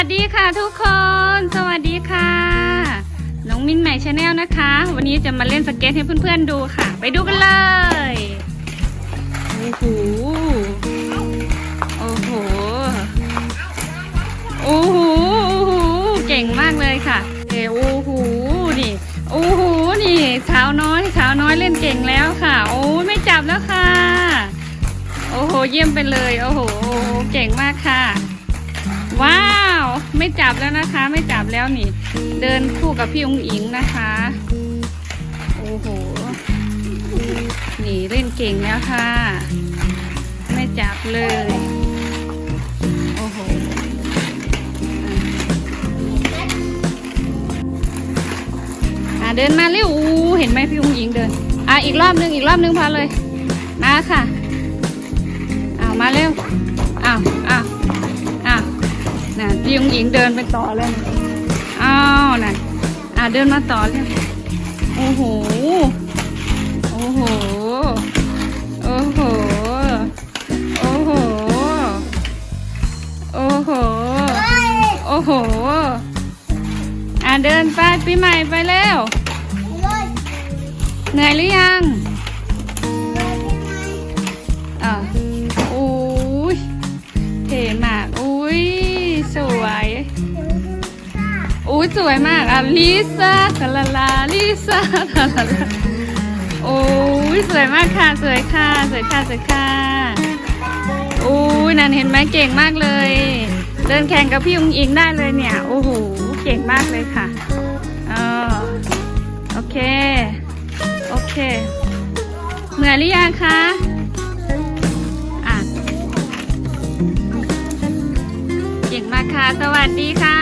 วัสดีค่ะทุกคน สวัสดีค่ะ น้องมินใหม่ชาแนลนะคะ วันนี้จะมาเล่นสเก็ตให้เพื่อนๆดูค่ะ ไปดูกันเลยโอ้โหโอ้โหโอ้โหโอ้โหเก่งมากเลยค่ะเอโอ้โหนี่โอ้โหนี่สาวน้อยสาวน้อยเล่นเก่งแล้วค่ะ โอ้ไม่จับแล้วค่ะ โอ้โหเยี่ยมไปเลย โอ้โหเก่งมากค่ะ ไม่จับแล้วนะคะ ไม่จับแล้วนี่ เดินคู่กับพี่องอิงนะคะ โอ้โหนี่เล่นเก่งแล้วค่ะ ไม่จับเลย โอ้โหอะเดินมาเร็วอูเห็นไหมพี่องอิงเดิน อะอีกรอบนึงอีกรอบนึงพาเลย มาค่ะ นะพี่องอิงเดินไปต่อแล้วนะอ้าวน่ะอะเดินมาต่อเลยโอ้โห โอ้โห โอ้โห โอ้โห โอ้โห โอ้โห อะเดินไปปีใหม่ไปแล้ว เหนื่อยหรือยัง อุ้ยสวยมากอะลิซ่าทาลาลาลิซ่าทาลาลาโอ้ยสวยมากค่ะ สวยค่ะ สวยค่ะ สวยค่ะโอ้ยนันเห็นไหมเก่งมากเลย เดินแข่งกับพี่อุ้งอิงได้เลยเนี่ย โอ้โห เก่งมากเลยค่ะเออโอเค โอเค เหนื่อยหรือยังคะอะเก่งมากค่ะ สวัสดีค่ะ